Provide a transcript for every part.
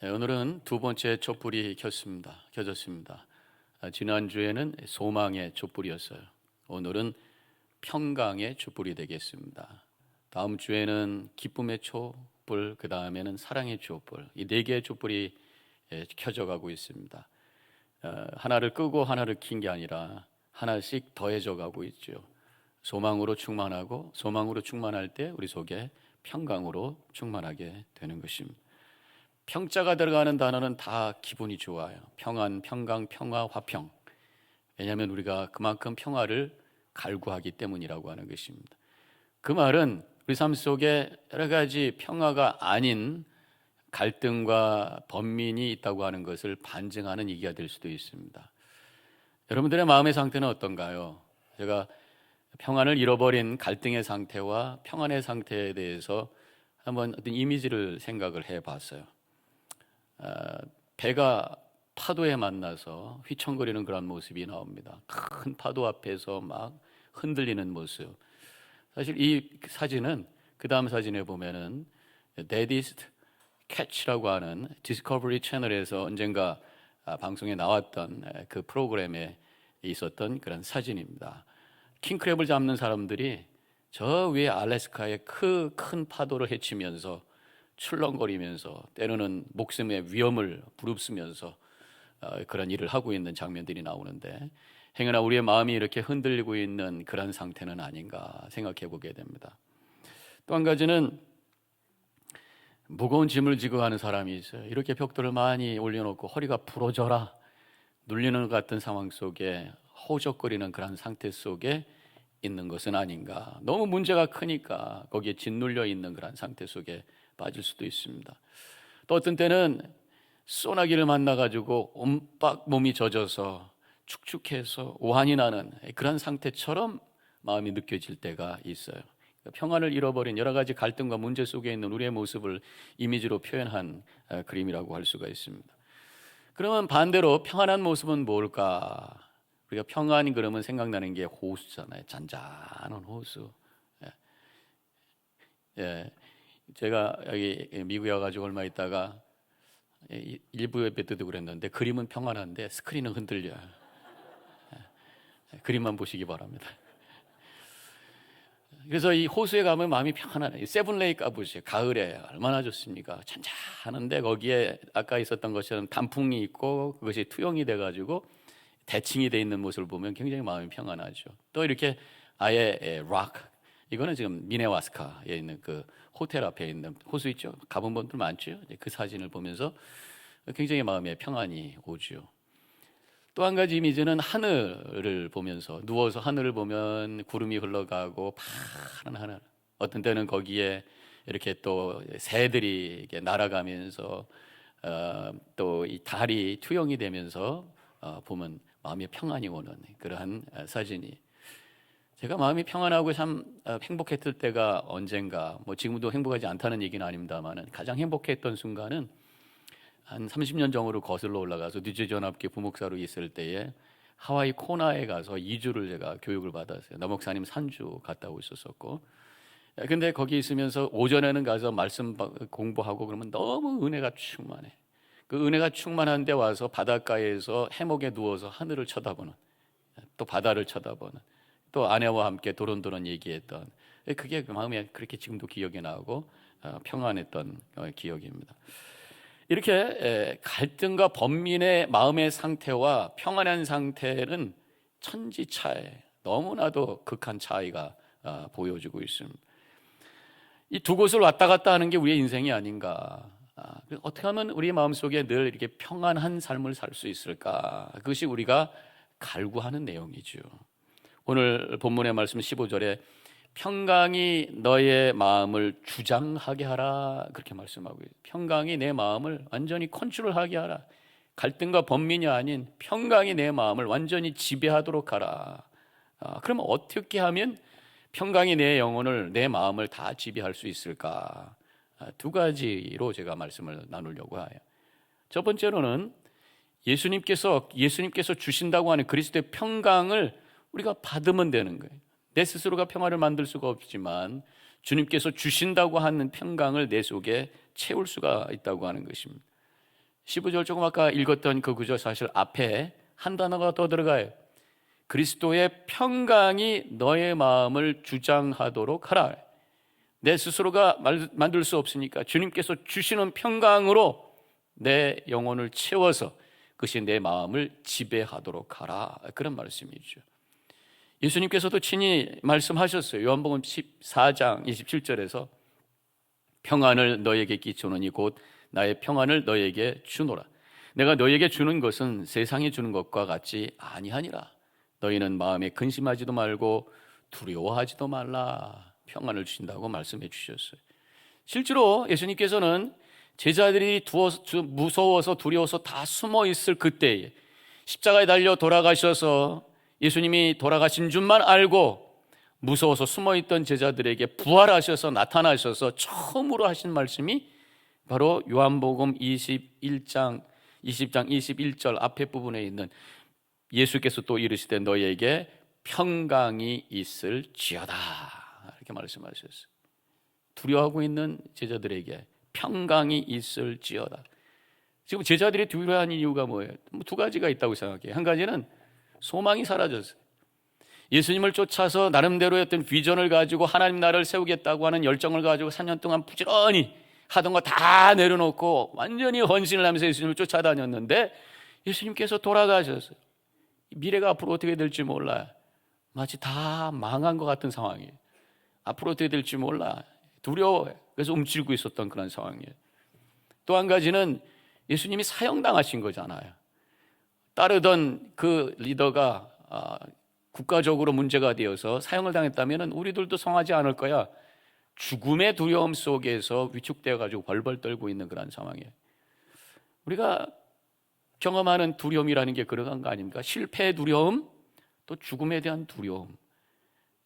네, 오늘은 두 번째 촛불이 켰습니다. 켜졌습니다. 아, 지난 주에는 소망의 촛불이었어요. 오늘은 평강의 촛불이 되겠습니다. 다음 주에는 기쁨의 촛불, 그 다음에는 사랑의 촛불. 이 네 개의 촛불이 예, 켜져 가고 있습니다. 어, 하나를 끄고 하나를 킨 게 아니라 하나씩 더해져 가고 있죠. 소망으로 충만하고 소망으로 충만할 때 우리 속에 평강으로 충만하게 되는 것입니다. 평자가 들어가는 단어는 다 기분이 좋아요. 평안, 평강, 평화, 화평. 왜냐하면 우리가 그만큼 평화를 갈구하기 때문이라고 하는 것입니다. 그 말은 우리 삶 속에 여러 가지 평화가 아닌 갈등과 번민이 있다고 하는 것을 반증하는 얘기가 될 수도 있습니다. 여러분들의 마음의 상태는 어떤가요? 제가 평안을 잃어버린 갈등의 상태와 평안의 상태에 대해서 한번 어떤 이미지를 생각을 해 봤어요. 아, 배가 파도에 만나서 휘청거리는 그런 모습이 나옵니다. 큰 파도 앞에서 막 흔들리는 모습. 사실 이 사진은 그 다음 사진에 보면은 데디스트 캐치라고 하는 디스커버리 채널에서 언젠가 아, 방송에 나왔던 그 프로그램에 있었던 그런 사진입니다. 킹크랩을 잡는 사람들이 저 위에 알래스카의 그 큰 파도를 헤치면서 출렁거리면서 때로는 목숨의 위험을 부릅쓰면서 어, 그런 일을 하고 있는 장면들이 나오는데 행여나 우리의 마음이 이렇게 흔들리고 있는 그런 상태는 아닌가 생각해 보게 됩니다. 또 한 가지는 무거운 짐을 지고 가는 사람이 있어요. 이렇게 벽돌을 많이 올려놓고 허리가 부러져라 눌리는 것 같은 상황 속에 허우적거리는 그런 상태 속에 있는 것은 아닌가. 너무 문제가 크니까 거기에 짓눌려 있는 그런 상태 속에 빠질 수도 있습니다. 또 어떤 때는 소나기를 만나가지고 온박 몸이 젖어서 축축해서 오한이 나는 그런 상태처럼 마음이 느껴질 때가 있어요. 평안을 잃어버린 여러 가지 갈등과 문제 속에 있는 우리의 모습을 이미지로 표현한 어, 그림이라고 할 수가 있습니다. 그러면 반대로 평안한 모습은 뭘까? 우리가 평안이 그러면 생각나는 게 호수잖아요. 잔잔한 호수. 예. 예. 제가 여기 미국에 와가지고 얼마 있다가 일부 예배 때도 그랬는데 그림은 평안한데 스크린은 흔들려요. 예. 그림만 보시기 바랍니다. 그래서 이 호수에 가면 마음이 평안하네. 세븐레이크 가보세요. 가을에 얼마나 좋습니까? 잔잔한데 거기에 아까 있었던 것처럼 단풍이 있고 그것이 투영이 돼가지고 대칭이 돼 있는 모습을 보면 굉장히 마음이 평안하죠. 또 이렇게 아예 락 이거는 지금 미네와스카에 있는 그 호텔 앞에 있는 호수 있죠. 가본 분들 많죠. 그 사진을 보면서 굉장히 마음에 평안이 오죠. 또 한 가지 이미지는 하늘을 보면서 누워서 하늘을 보면 구름이 흘러가고 파란 하늘. 어떤 때는 거기에 이렇게 또 새들이 이렇게 날아가면서 어, 또이 달이 투영이 되면서 어, 보면 마음이 평안이 오는 그러한 사진이 제가 마음이 평안하고 참 어, 행복했을 때가 언젠가 뭐 지금도 행복하지 않다는 얘기는 아닙니다만은 가장 행복했던 순간은 한 30년 전으로 거슬러 올라가서 뉴저지연합교 부목사로 있을 때에 하와이 코나에 가서 2주를 제가 교육을 받았어요. 남목사님 산주 갔다 오고 있었었고. 근데 거기 있으면서 오전에는 가서 말씀 공부하고 그러면 너무 은혜가 충만해. 그 은혜가 충만한 데 와서 바닷가에서 해목에 누워서 하늘을 쳐다보는 또 바다를 쳐다보는 또 아내와 함께 도론도론 얘기했던 그게 그 마음에 그렇게 지금도 기억이 나고 어, 평안했던 어, 기억입니다. 이렇게 갈등과 번민의 마음의 상태와 평안한 상태는 천지 차에 너무나도 극한 차이가 어, 보여지고 있습니다. 이 두 곳을 왔다 갔다 하는 게 우리의 인생이 아닌가. 아, 어떻게 하면 우리 마음 속에 늘 이렇게 평안한 삶을 살 수 있을까? 그것이 우리가 갈구하는 내용이죠. 오늘 본문의 말씀 15절에 평강이 너의 마음을 주장하게 하라 그렇게 말씀하고 있어요. 평강이 내 마음을 완전히 컨트롤하게 하라. 갈등과 번민이 아닌 평강이 내 마음을 완전히 지배하도록 하라. 아, 그러면 어떻게 하면 평강이 내 영혼을 내 마음을 다 지배할 수 있을까? 아, 두 가지로 제가 말씀을 나누려고 해요. 첫 번째로는 예수님께서 예수님께서 주신다고 하는 그리스도의 평강을 우리가 받으면 되는 거예요. 내 스스로가 평화를 만들 수가 없지만 주님께서 주신다고 하는 평강을 내 속에 채울 수가 있다고 하는 것입니다. 15절 조금 아까 읽었던 그 구절 사실 앞에 한 단어가 더 들어가요. 그리스도의 평강이 너의 마음을 주장하도록 하라. 내 스스로가 말- 만들 수 없으니까 주님께서 주시는 평강으로 내 영혼을 채워서 그것이 내 마음을 지배하도록 하라. 그런 말씀이죠. 예수님께서도 친히 말씀하셨어요. 요한복음 14장 27절에서 평안을 너에게 끼치노니 곧 나의 평안을 너에게 주노라. 내가 너에게 주는 것은 세상이 주는 것과 같지 아니하니라. 너희는 마음에 근심하지도 말고 두려워하지도 말라. 평안을 주신다고 말씀해 주셨어요. 실제로 예수님께서는 제자들이 두어서, 두- 무서워서 두려워서 다 숨어 있을 그때에 십자가에 달려 돌아가셔서 예수님이 돌아가신 줄만 알고 무서워서 숨어 있던 제자들에게 부활하셔서 나타나셔서 처음으로 하신 말씀이 바로 요한복음 21장 20장 21절 앞에 부분에 있는 예수께서 또 이르시되 너희에게 평강이 있을지어다 이렇게 말씀하셨어요. 두려워하고 있는 제자들에게 평강이 있을지어다. 지금 제자들이 두려워하는 이유가 뭐예요? 뭐두 가지가 있다고 생각해요. 한 가지는 소망이 사라졌어요. 예수님을 쫓아서 나름대로의 어떤 비전을 가지고 하나님 나라를 세우겠다고 하는 열정을 가지고 3년 동안 부지런히 하던 거 다 내려놓고 완전히 헌신을 하면서 예수님을 쫓아다녔는데 예수님께서 돌아가셨어요. 미래가 앞으로 어떻게 될지 몰라요. 마치 다 망한 것 같은 상황이에요. 앞으로 어떻게 될지 몰라. 두려워요. 그래서 움츠리고 있었던 그런 상황이에요. 또 한 가지는 예수님이 사형당하신 거잖아요. 따르던 그 리더가 아, 국가적으로 문제가 되어서 사형을 당했다면 우리들도 성하지 않을 거야. 죽음의 두려움 속에서 위축되어 가지고 벌벌 떨고 있는 그런 상황이에요. 우리가 경험하는 두려움이라는 게 그런 거 아닙니까? 실패의 두려움, 또 죽음에 대한 두려움.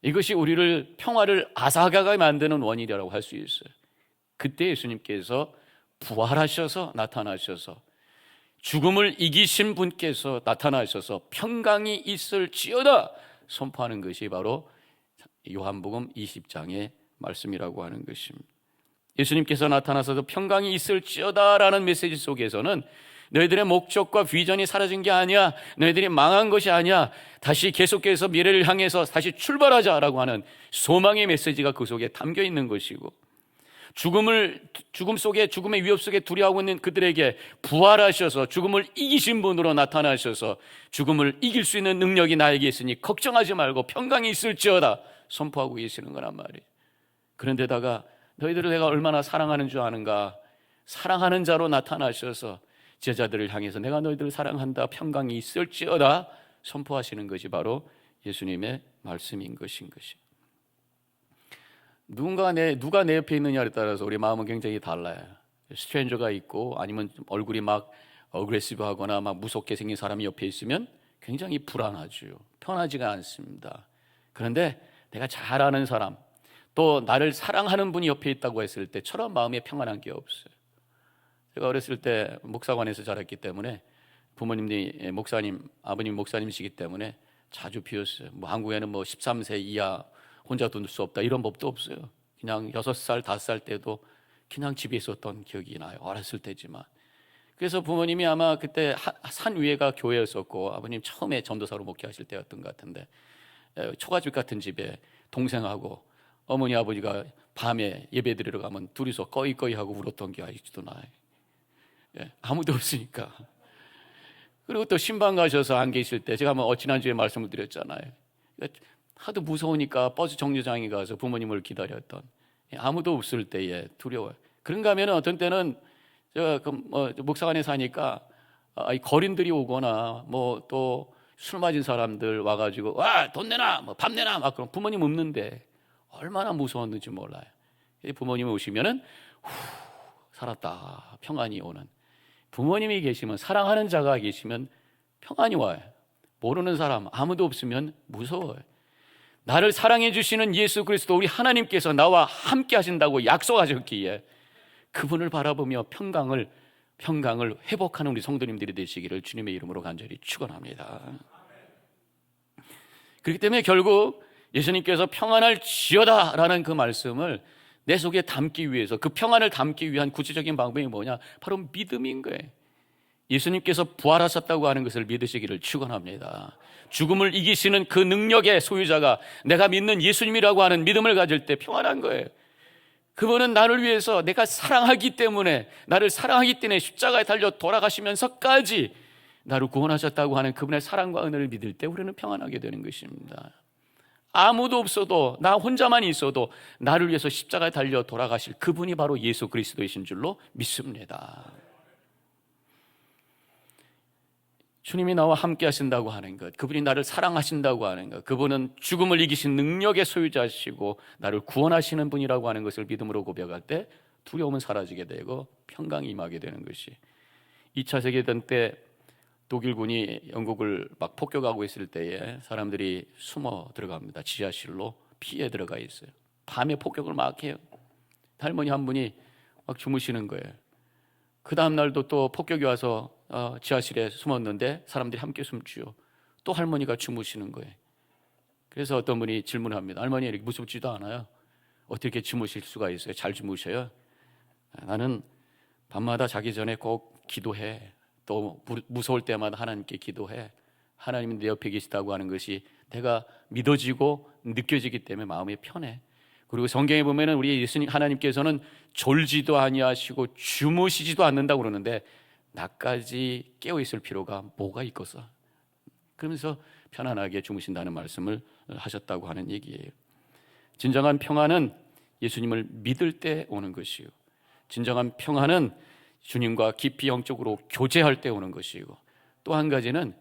이것이 우리를 평화를 아사가게 만드는 원인이라고 할 수 있어요. 그때 예수님께서 부활하셔서 나타나셔서 죽음을 이기신 분께서 나타나셔서 평강이 있을지어다 선포하는 것이 바로 요한복음 20장의 말씀이라고 하는 것입니다. 예수님께서 나타나서도 평강이 있을지어다라는 메시지 속에서는 너희들의 목적과 비전이 사라진 게 아니야. 너희들이 망한 것이 아니야. 다시 계속해서 미래를 향해서 다시 출발하자라고 하는 소망의 메시지가 그 속에 담겨 있는 것이고 죽음을 죽음 속에 죽음의 위협 속에 두려워하고 있는 그들에게 부활하셔서 죽음을 이기신 분으로 나타나셔서 죽음을 이길 수 있는 능력이 나에게 있으니 걱정하지 말고 평강이 있을지어다 선포하고 계시는 거란 말이에요. 그런데다가 너희들을 내가 얼마나 사랑하는 줄 아는가? 사랑하는 자로 나타나셔서 제자들을 향해서 내가 너희들을 사랑한다. 평강이 있을지어다 선포하시는 것이 바로 예수님의 말씀인 것인 것이. 누군가 내 누가 내 옆에 있느냐에 따라서 우리 마음은 굉장히 달라요. 스트레인저가 있고 아니면 좀 얼굴이 막 어그레시브하거나 막 무섭게 생긴 사람이 옆에 있으면 굉장히 불안하죠. 편하지가 않습니다. 그런데 내가 잘 아는 사람 또 나를 사랑하는 분이 옆에 있다고 했을 때처럼 마음에 평안한 게 없어요. 제가 어렸을 때 목사관에서 자랐기 때문에 부모님이 목사님, 아버님 목사님이시기 때문에 자주 비웠어요. 뭐 한국에는 뭐 13세 이하 혼자 둘 수 없다 이런 법도 없어요. 그냥 6살, 5살 때도 그냥 집에 있었던 기억이 나요. 어렸을 때지만. 그래서 부모님이 아마 그때 하- 산 위에가 교회였었고 아버님 처음에 전도사로 목회하실 때였던 것 같은데 에, 초가집 같은 집에 동생하고 어머니 아버지가 밤에 예배 드리러 가면 둘이서 꺼이꺼이 하고 울었던 게 아직도 나요. 예, 아무도 없으니까. 그리고 또 신방 가셔서 안 계실 때 제가 뭐 지난주에 말씀을 드렸잖아요. 하도 무서우니까 버스 정류장에 가서 부모님을 기다렸던 예, 아무도 없을 때에 두려워요. 그런가 하면 어떤 때는 제가 그 뭐, 목사관에 사니까 아, 이 거린들이 오거나 뭐 또 술 맞은 사람들 와가지고 와 돈 내놔 뭐 밥 내놔 막 그럼 부모님 없는데 얼마나 무서웠는지 몰라요. 부모님 오시면은 후 살았다 평안이 오는 부모님이 계시면 사랑하는 자가 계시면 평안이 와요. 모르는 사람 아무도 없으면 무서워요. 나를 사랑해 주시는 예수 그리스도 우리 하나님께서 나와 함께 하신다고 약속하셨기에 그분을 바라보며 평강을 평강을 회복하는 우리 성도님들이 되시기를 주님의 이름으로 간절히 축원합니다. 그렇기 때문에 결국 예수님께서 평안할 지어다라는 그 말씀을 내 속에 담기 위해서 그 평안을 담기 위한 구체적인 방법이 뭐냐? 바로 믿음인 거예요. 예수님께서 부활하셨다고 하는 것을 믿으시기를 축원합니다. 죽음을 이기시는 그 능력의 소유자가 내가 믿는 예수님이라고 하는 믿음을 가질 때 평안한 거예요. 그분은 나를 위해서 내가 사랑하기 때문에 나를 사랑하기 때문에 십자가에 달려 돌아가시면서까지 나를 구원하셨다고 하는 그분의 사랑과 은혜를 믿을 때 우리는 평안하게 되는 것입니다. 아무도 없어도 나 혼자만 있어도 나를 위해서 십자가에 달려 돌아가실 그분이 바로 예수 그리스도이신 줄로 믿습니다. 주님이 나와 함께 하신다고 하는 것, 그분이 나를 사랑하신다고 하는 것, 그분은 죽음을 이기신 능력의 소유자시고 나를 구원하시는 분이라고 하는 것을 믿음으로 고백할 때 두려움은 사라지게 되고 평강이 임하게 되는 것이 2차 세계대전 때 독일군이 영국을 막 폭격하고 있을 때에 사람들이 숨어 들어갑니다. 지하실로 피해 들어가 있어요. 밤에 폭격을 막 해요. 할머니 한 분이 막 주무시는 거예요. 그 다음 날도 또 폭격이 와서 어, 지하실에 숨었는데 사람들이 함께 숨지요. 또 할머니가 주무시는 거예요. 그래서 어떤 분이 질문합니다. 할머니 이렇게 무섭지도 않아요. 어떻게 주무실 수가 있어요? 잘 주무셔요? 나는 밤마다 자기 전에 꼭 기도해. 또 무- 무서울 때마다 하나님께 기도해. 하나님은 내 옆에 계시다고 하는 것이 내가 믿어지고 느껴지기 때문에 마음이 편해. 그리고 성경에 보면은 우리 예수님 하나님께서는 졸지도 아니하시고 주무시지도 않는다고 그러는데 나까지 깨어 있을 필요가 뭐가 있겠어? 그러면서 편안하게 주무신다는 말씀을 하셨다고 하는 얘기예요. 진정한 평안은 예수님을 믿을 때 오는 것이요. 진정한 평안은 주님과 깊이 영적으로 교제할 때 오는 것이고 또 한 가지는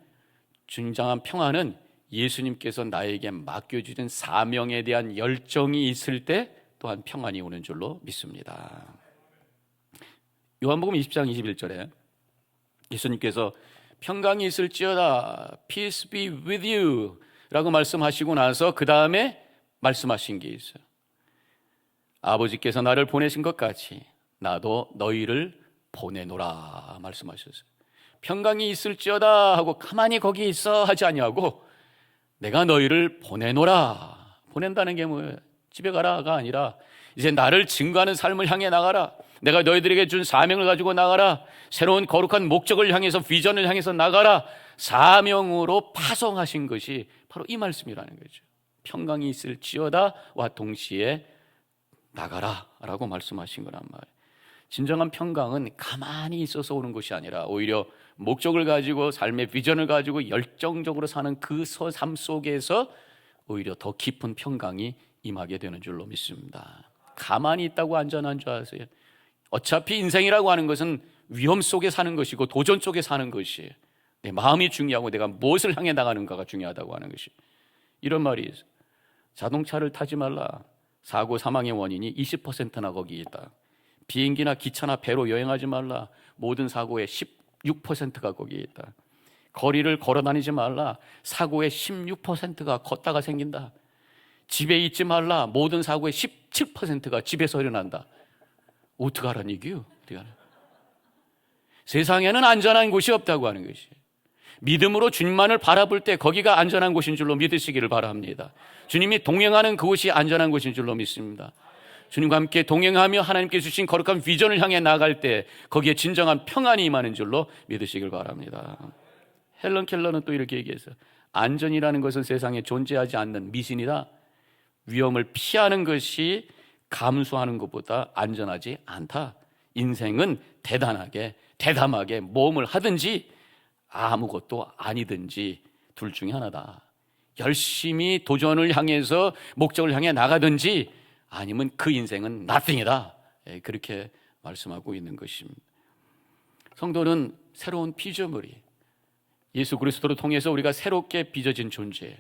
진정한 평안은 예수님께서 나에게 맡겨주신 사명에 대한 열정이 있을 때 또한 평안이 오는 줄로 믿습니다. 요한복음 20장 21절에 예수님께서 평강이 있을지어다 peace be with you 라고 말씀하시고 나서 그 다음에 말씀하신 게 있어요. 아버지께서 나를 보내신 것 같이 나도 너희를 보내노라 말씀하셨어요. 평강이 있을지어다 하고 가만히 거기 있어 하지 아니하고 내가 너희를 보내노라. 보낸다는 게 뭐예요? 집에 가라가 아니라 이제 나를 증거하는 삶을 향해 나가라. 내가 너희들에게 준 사명을 가지고 나가라. 새로운 거룩한 목적을 향해서 비전을 향해서 나가라. 사명으로 파송하신 것이 바로 이 말씀이라는 거죠. 평강이 있을지어다와 동시에 나가라라고 말씀하신 거란 말이에요. 진정한 평강은 가만히 있어서 오는 것이 아니라 오히려 목적을 가지고 삶의 비전을 가지고 열정적으로 사는 그 삶 속에서 오히려 더 깊은 평강이 임하게 되는 줄로 믿습니다. 가만히 있다고 안전한 줄 아세요? 어차피 인생이라고 하는 것은 위험 속에 사는 것이고 도전 속에 사는 것이에요. 내 마음이 중요하고 내가 무엇을 향해 나가는가가 중요하다고 하는 것이 이런 말이. 자동차를 타지 말라. 사고 사망의 원인이 20%나 거기에 있다. 비행기나 기차나 배로 여행하지 말라. 모든 사고의 16%가 거기에 있다. 거리를 걸어 다니지 말라. 사고의 16%가 걷다가 생긴다. 집에 있지 말라. 모든 사고의 17%가 집에서 일어난다. 어떡하란 얘기요? 어떡하라. 세상에는 안전한 곳이 없다고 하는 것이. 믿음으로 주님만을 바라볼 때 거기가 안전한 곳인 줄로 믿으시기를 바랍니다. 주님이 동행하는 그곳이 안전한 곳인 줄로 믿습니다. 주님과 함께 동행하며 하나님께 주신 거룩한 비전을 향해 나갈 때 거기에 진정한 평안이 임하는 줄로 믿으시길 바랍니다. 헬런 켈러는 또 이렇게 얘기했어요. 안전이라는 것은 세상에 존재하지 않는 미신이다. 위험을 피하는 것이 감수하는 것보다 안전하지 않다. 인생은 대단하게, 대담하게 모험을 하든지 아무것도 아니든지 둘 중에 하나다. 열심히 도전을 향해서 목적을 향해 나가든지 아니면 그 인생은 nothing이다. 예, 그렇게 말씀하고 있는 것입니다. 성도는 새로운 피조물이 예수 그리스도를 통해서 우리가 새롭게 빚어진 존재.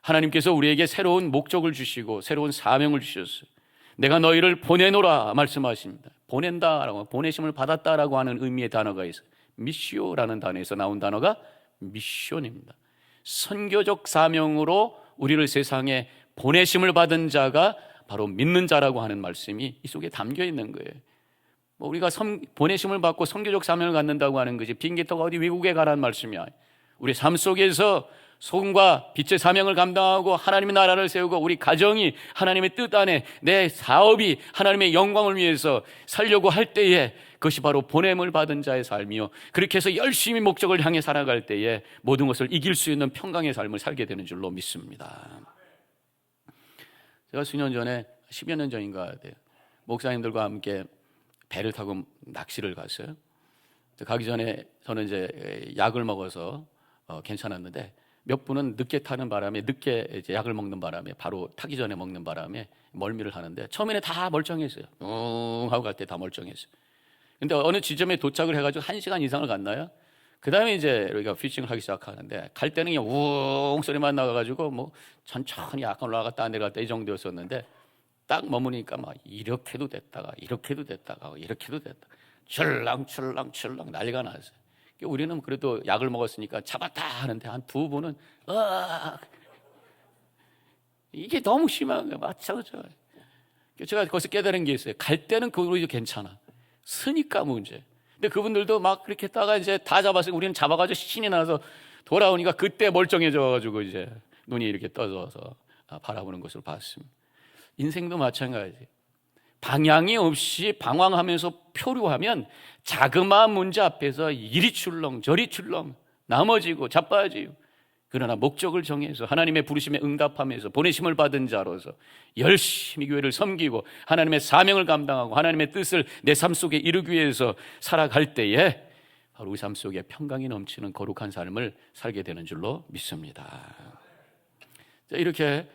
하나님께서 우리에게 새로운 목적을 주시고 새로운 사명을 주셨어요. 내가 너희를 보내노라 말씀하십니다. 보낸다라고 보내심을 받았다라고 하는 의미의 단어가 있어요. 미시오라는 단어에서 나온 단어가 미션입니다. 선교적 사명으로 우리를 세상에 보내심을 받은 자가 바로 믿는 자라고 하는 말씀이 이 속에 담겨 있는 거예요. 뭐 우리가 선, 보내심을 받고 선교적 사명을 갖는다고 하는 것이 비행기 타고 어디 외국에 가라는 말씀이야. 우리 삶 속에서 소금과 빛의 사명을 감당하고 하나님의 나라를 세우고 우리 가정이 하나님의 뜻 안에 내 사업이 하나님의 영광을 위해서 살려고 할 때에 그것이 바로 보냄을 받은 자의 삶이요. 그렇게 해서 열심히 목적을 향해 살아갈 때에 모든 것을 이길 수 있는 평강의 삶을 살게 되는 줄로 믿습니다. 제가 수년 전에 10여 년 전인가 돼요. 목사님들과 함께 배를 타고 낚시를 갔어요. 가기 전에 저는 이제 약을 먹어서 어, 괜찮았는데 몇 분은 늦게 타는 바람에 늦게 이제 약을 먹는 바람에 바로 타기 전에 먹는 바람에 멀미를 하는데 처음에는 다 멀쩡했어요. 웅 하고 갈 때 다 멀쩡했어요. 근데 어느 지점에 도착을 해가지고 한 시간 이상을 갔나요? 그 다음에 이제 우리가 피싱을 하기 시작하는데 갈 때는 그냥 우웅 소리만 나가가지고 뭐 천천히 약간 올라갔다 내려갔다 이 정도였었는데 딱 머무니까 막 이렇게도 됐다가 이렇게도 됐다가 이렇게도 됐다 출랑출랑출랑 난리가 났어요. 우리는 그래도 약을 먹었으니까 잡았다 하는데 한 두 분은 아 이게 너무 심한 거예요. 맞죠, 제가 거기서 깨달은 게 있어요. 갈 때는 그거 괜찮아. 쓰니까 문제. 근데 그분들도 막 그렇게 했다가 이제 다 잡았어요. 우리는 잡아가지고 신이 나서 돌아오니까 그때 멀쩡해져가지고 이제 눈이 이렇게 떠져서 바라보는 것을 봤습니다. 인생도 마찬가지. 방향이 없이 방황하면서 표류하면 자그마한 문제 앞에서 이리 출렁 저리 출렁 넘어지고 자빠지고 그러나 목적을 정해서 하나님의 부르심에 응답하면서 보내심을 받은 자로서 열심히 교회를 섬기고 하나님의 사명을 감당하고 하나님의 뜻을 내 삶 속에 이루기 위해서 살아갈 때에 바로 우리 삶 속에 평강이 넘치는 거룩한 삶을 살게 되는 줄로 믿습니다. 자, 이렇게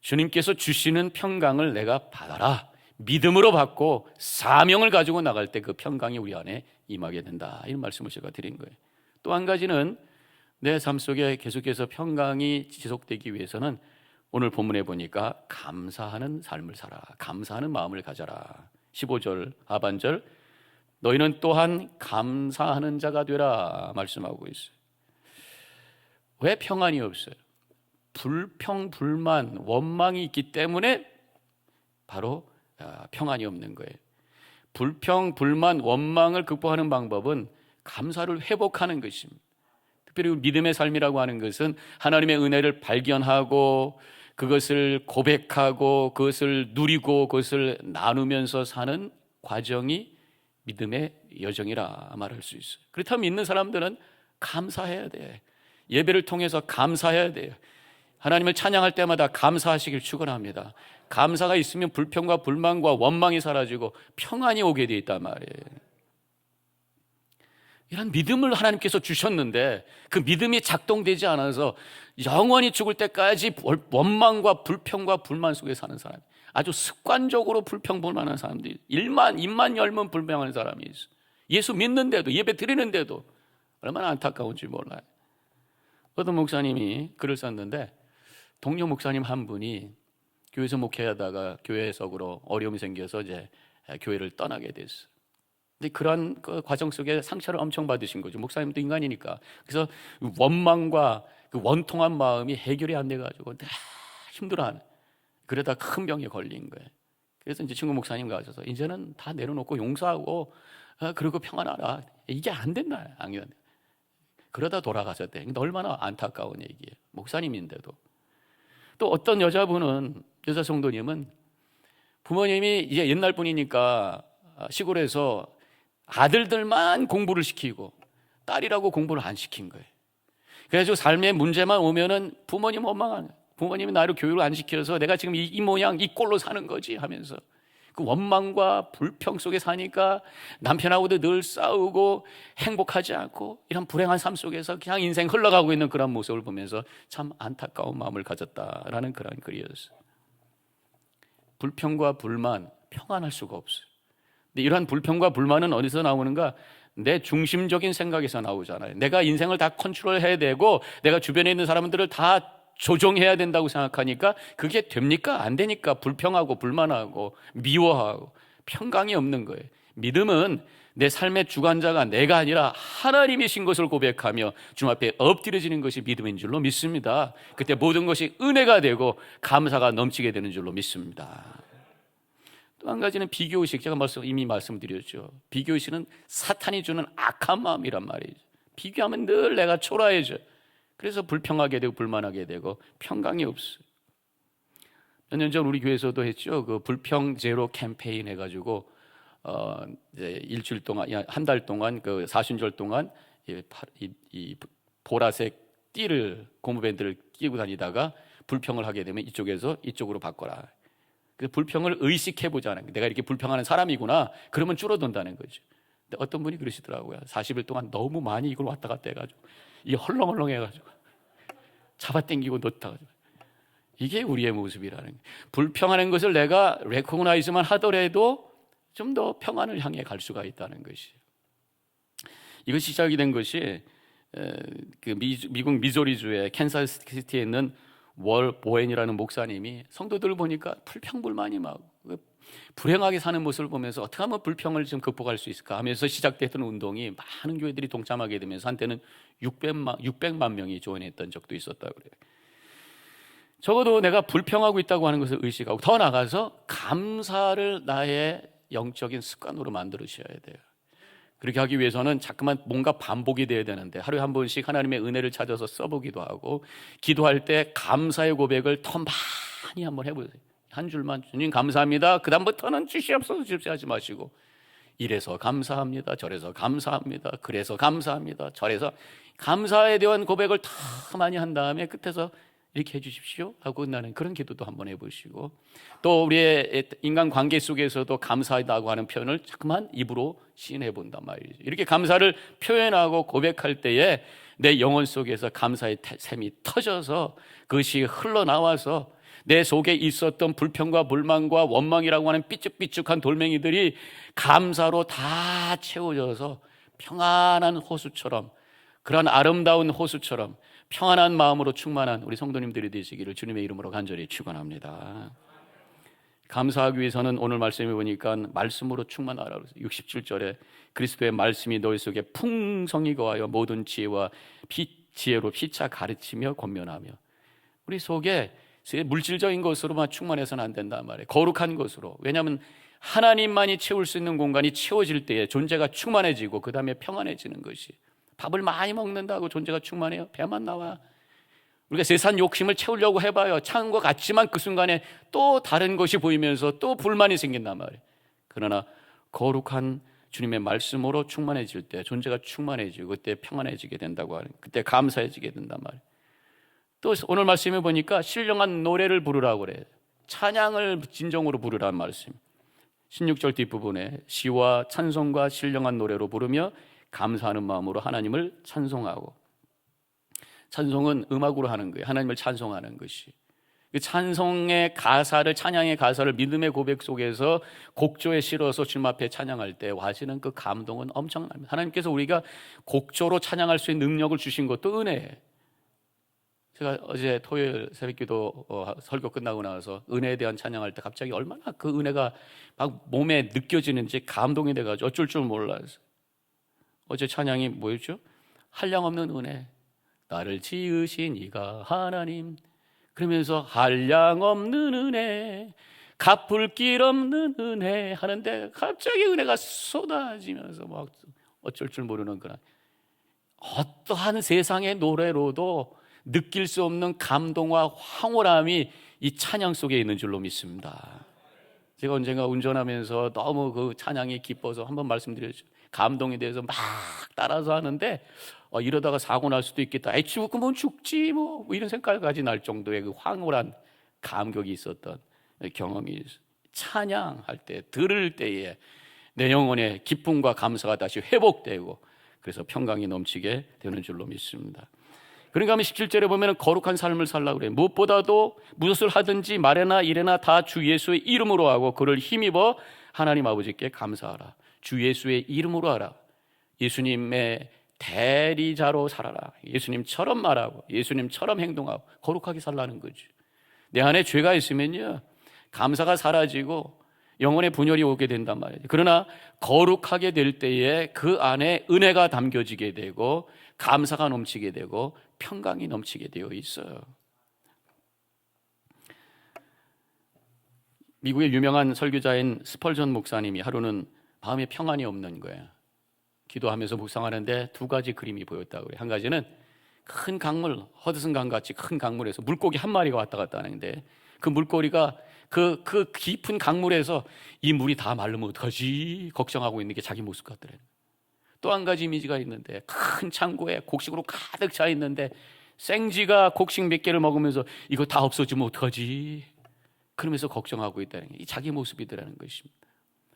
주님께서 주시는 평강을 내가 받아라. 믿음으로 받고 사명을 가지고 나갈 때 그 평강이 우리 안에 임하게 된다. 이런 말씀을 제가 드린 거예요. 또 한 가지는 내 삶 속에 계속해서 평강이 지속되기 위해서는 오늘 본문에 보니까 감사하는 삶을 살아. 감사하는 마음을 가져라. 15절 하반절 너희는 또한 감사하는 자가 되라 말씀하고 있어요. 왜 평안이 없어요? 불평, 불만, 원망이 있기 때문에 바로 아, 평안이 없는 거예요. 불평, 불만, 원망을 극복하는 방법은 감사를 회복하는 것입니다. 특별히 믿음의 삶이라고 하는 것은 하나님의 은혜를 발견하고 그것을 고백하고 그것을 누리고 그것을 나누면서 사는 과정이 믿음의 여정이라 말할 수 있어요. 그렇다면 믿는 사람들은 감사해야 돼. 예배를 통해서 감사해야 돼요. 하나님을 찬양할 때마다 감사하시길 축원합니다. 감사가 있으면 불평과 불만과 원망이 사라지고 평안이 오게 돼 있단 말이에요. 이런 믿음을 하나님께서 주셨는데 그 믿음이 작동되지 않아서 영원히 죽을 때까지 원망과 불평과 불만 속에 사는 사람 아주 습관적으로 불평 불만한 사람들이 일만 입만 열면 불평하는 사람이 있어. 예수 믿는데도 예배 드리는데도 얼마나 안타까운지 몰라요. 어떤 목사님이 글을 썼는데 동료 목사님 한 분이 교회에서 목회하다가 교회석으로 어려움이 생겨서 이제 교회를 떠나게 됐어. 근데 그러한 그 과정 속에 상처를 엄청 받으신 거죠. 목사님도 인간이니까. 그래서 원망과 그 원통한 마음이 해결이 안 돼가지고 힘들어하는. 그러다 큰 병에 걸린 거예요. 그래서 이제 친구 목사님 가셔서 이제는 다 내려놓고 용서하고 아, 그리고 평안하라. 이게 안 된다. 안 그러다 돌아가셨대. 얼마나 안타까운 얘기예요. 목사님인데도. 또 어떤 여자분은 여자 성도님은 부모님이 이제 옛날 분이니까 시골에서 아들들만 공부를 시키고 딸이라고 공부를 안 시킨 거예요. 그래가지고 삶에 문제만 오면은 부모님 원망하는 부모님이 나를 교육을 안 시켜서 내가 지금 이, 이 모양 이 꼴로 사는 거지 하면서 그 원망과 불평 속에 사니까 남편하고도 늘 싸우고 행복하지 않고 이런 불행한 삶 속에서 그냥 인생 흘러가고 있는 그런 모습을 보면서 참 안타까운 마음을 가졌다라는 그런 글이었어요. 불평과 불만 평안할 수가 없어요. 근데 이러한 불평과 불만은 어디서 나오는가? 내 중심적인 생각에서 나오잖아요. 내가 인생을 다 컨트롤해야 되고 내가 주변에 있는 사람들을 다 조정해야 된다고 생각하니까 그게 됩니까? 안 되니까 불평하고 불만하고 미워하고 평강이 없는 거예요. 믿음은 내 삶의 주관자가 내가 아니라 하나님이신 것을 고백하며 주 앞에 엎드려지는 것이 믿음인 줄로 믿습니다. 그때 모든 것이 은혜가 되고 감사가 넘치게 되는 줄로 믿습니다. 또 한 가지는 비교의식. 제가 이미 말씀드렸죠. 비교의식은 사탄이 주는 악한 마음이란 말이죠. 비교하면 늘 내가 초라해져. 그래서 불평하게 되고 불만하게 되고 평강이 없어요. 몇 년 전 우리 교회에서도 했죠. 그 불평 제로 캠페인 해가지고 어 이제 일주일 동안 한 달 동안 그 사순절 동안 이, 파- 이, 이 보라색 띠를 고무밴드를 끼고 다니다가 불평을 하게 되면 이쪽에서 이쪽으로 바꿔라. 그 불평을 의식해 보자는 내가 이렇게 불평하는 사람이구나. 그러면 줄어든다는 거죠. 근데 어떤 분이 그러시더라고요. 40일 동안 너무 많이 이걸 왔다 갔다 해가지고 이게 헐렁헐렁 해가지고 잡아당기고 놓다가지고 이게 우리의 모습이라는 거예요. 불평하는 것을 내가 레코그나이즈만 하더라도 좀 더 평안을 향해 갈 수가 있다는 것이에요. 이것이 시작이 된 것이 에, 그 미, 미국 미조리주의 캔사스시티에 있는 월 보엔이라는 목사님이 성도들을 보니까 불평불만이 막 불행하게 사는 모습을 보면서 어떻게 하면 불평을 좀 극복할 수 있을까 하면서 시작됐던 운동이 많은 교회들이 동참하게 되면서 한때는 600만, 600만 명이 조언했던 적도 있었다고 그래요. 적어도 내가 불평하고 있다고 하는 것을 의식하고 더 나가서 감사를 나의 영적인 습관으로 만들으셔야 돼요. 그렇게 하기 위해서는 자꾸만 뭔가 반복이 돼야 되는데 하루에 한 번씩 하나님의 은혜를 찾아서 써보기도 하고 기도할 때 감사의 고백을 더 많이 한번 해보세요. 한 줄만 주님 감사합니다. 그 다음부터는 주시옵소서 주시하지 마시고 이래서 감사합니다. 저래서 감사합니다. 그래서 감사합니다. 저래서 감사에 대한 고백을 더 많이 한 다음에 끝에서 이렇게 해주십시오 하고 끝나는 그런 기도도 한번 해보시고 또 우리의 인간 관계 속에서도 감사하다고 하는 표현을 자꾸만 입으로 시인해 본단 말이죠. 이렇게 감사를 표현하고 고백할 때에 내 영혼 속에서 감사의 샘이 터져서 그것이 흘러나와서 내 속에 있었던 불평과 불만과 원망이라고 하는 삐죽삐죽한 돌멩이들이 감사로 다 채워져서 평안한 호수처럼 그런 아름다운 호수처럼 평안한 마음으로 충만한 우리 성도님들이 되시기를 주님의 이름으로 간절히 축원합니다. 감사하기 위해서는 오늘 말씀해 보니까 말씀으로 충만하라 그래서 67절에 그리스도의 말씀이 너희 속에 풍성히 거하여 모든 지혜와 피, 지혜로 피차 가르치며 권면하며 우리 속에 물질적인 것으로만 충만해서는 안 된단 말이에요. 거룩한 것으로. 왜냐하면 하나님만이 채울 수 있는 공간이 채워질 때에 존재가 충만해지고 그 다음에 평안해지는 것이 밥을 많이 먹는다고 존재가 충만해요. 배만 나와. 우리가 세상 욕심을 채우려고 해봐요. 찬 것 같지만 그 순간에 또 다른 것이 보이면서 또 불만이 생긴단 말이에요. 그러나 거룩한 주님의 말씀으로 충만해질 때 존재가 충만해지고 그때 평안해지게 된다고 하는 그때 감사해지게 된단 말이에요. 또 오늘 말씀에 보니까 신령한 노래를 부르라고 그래요. 찬양을 진정으로 부르라는 말씀. 16절 뒷부분에 시와 찬송과 신령한 노래로 부르며 감사하는 마음으로 하나님을 찬송하고 찬송은 음악으로 하는 거예요. 하나님을 찬송하는 것이. 그 찬송의 가사를 찬양의 가사를 믿음의 고백 속에서 곡조에 실어서 주님 앞에 찬양할 때 와시는 그 감동은 엄청납니다. 하나님께서 우리가 곡조로 찬양할 수 있는 능력을 주신 것도 은혜예요. 제가 어제 토요일 새벽기도 어, 설교 끝나고 나서 은혜에 대한 찬양할 때 갑자기 얼마나 그 은혜가 막 몸에 느껴지는지 감동이 돼가지고 어쩔 줄 몰라서 어제 찬양이 뭐였죠? 한량 없는 은혜 나를 지으신 이가 하나님 그러면서 한량 없는 은혜 갚을 길 없는 은혜 하는데 갑자기 은혜가 쏟아지면서 막 어쩔 줄 모르는 그런 어떠한 세상의 노래로도 느낄 수 없는 감동과 황홀함이 이 찬양 속에 있는 줄로 믿습니다. 제가 언젠가 운전하면서 너무 그 찬양이 기뻐서 한번 말씀드렸죠. 감동에 대해서 막 따라서 하는데 어, 이러다가 사고 날 수도 있겠다. 애 죽으면 죽지 뭐, 뭐 이런 생각까지 날 정도의 그 황홀한 감격이 있었던 경험이. 찬양할 때 들을 때에 내 영혼의 기쁨과 감사가 다시 회복되고 그래서 평강이 넘치게 되는 줄로 믿습니다. 그러니까 17절에 보면 거룩한 삶을 살라 그래요. 무엇보다도 무엇을 하든지 말에나 일에나 다 주 예수의 이름으로 하고 그를 힘입어 하나님 아버지께 감사하라. 주 예수의 이름으로 하라. 예수님의 대리자로 살아라. 예수님처럼 말하고 예수님처럼 행동하고 거룩하게 살라는 거죠. 내 안에 죄가 있으면요. 감사가 사라지고 영혼의 분열이 오게 된단 말이에요. 그러나 거룩하게 될 때에 그 안에 은혜가 담겨지게 되고 감사가 넘치게 되고 평강이 넘치게 되어 있어요. 미국의 유명한 설교자인 스펄전 목사님이 하루는 마음에 평안이 없는 거예요. 기도하면서 묵상하는데 두 가지 그림이 보였다고 그래요. 한 가지는 큰 강물 허드슨 강 같이 큰 강물에서 물고기 한 마리가 왔다 갔다 하는데 그 물고기가 그, 그 깊은 강물에서 이 물이 다 마르면 어떡하지 걱정하고 있는 게 자기 모습 같더래요. 또 한 가지 이미지가 있는데 큰 창고에 곡식으로 가득 차 있는데 생쥐가 곡식 몇 개를 먹으면서 이거 다 없어지면 어떡하지? 그러면서 걱정하고 있다는 게이 자기 모습이더라는 것입니다.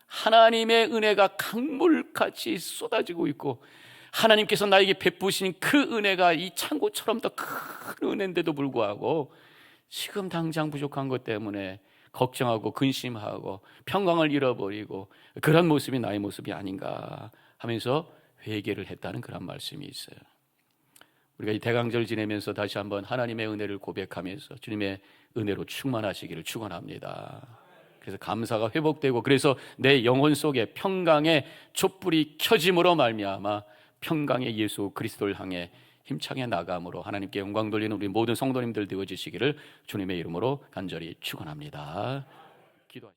하나님의 은혜가 강물같이 쏟아지고 있고 하나님께서 나에게 베푸신 그 은혜가 이 창고처럼 더 큰 은혜인데도 불구하고 지금 당장 부족한 것 때문에 걱정하고 근심하고 평강을 잃어버리고 그런 모습이 나의 모습이 아닌가 하면서 회개를 했다는 그런 말씀이 있어요. 우리가 이 대강절 지내면서 다시 한번 하나님의 은혜를 고백하면서 주님의 은혜로 충만하시기를 축원합니다. 그래서 감사가 회복되고 그래서 내 영혼 속에 평강의 촛불이 켜짐으로 말미암아 평강의 예수 그리스도를 향해 힘차게 나감으로 하나님께 영광 돌리는 우리 모든 성도님들 되어지시기를 주님의 이름으로 간절히 축원합니다. 기도하십시오.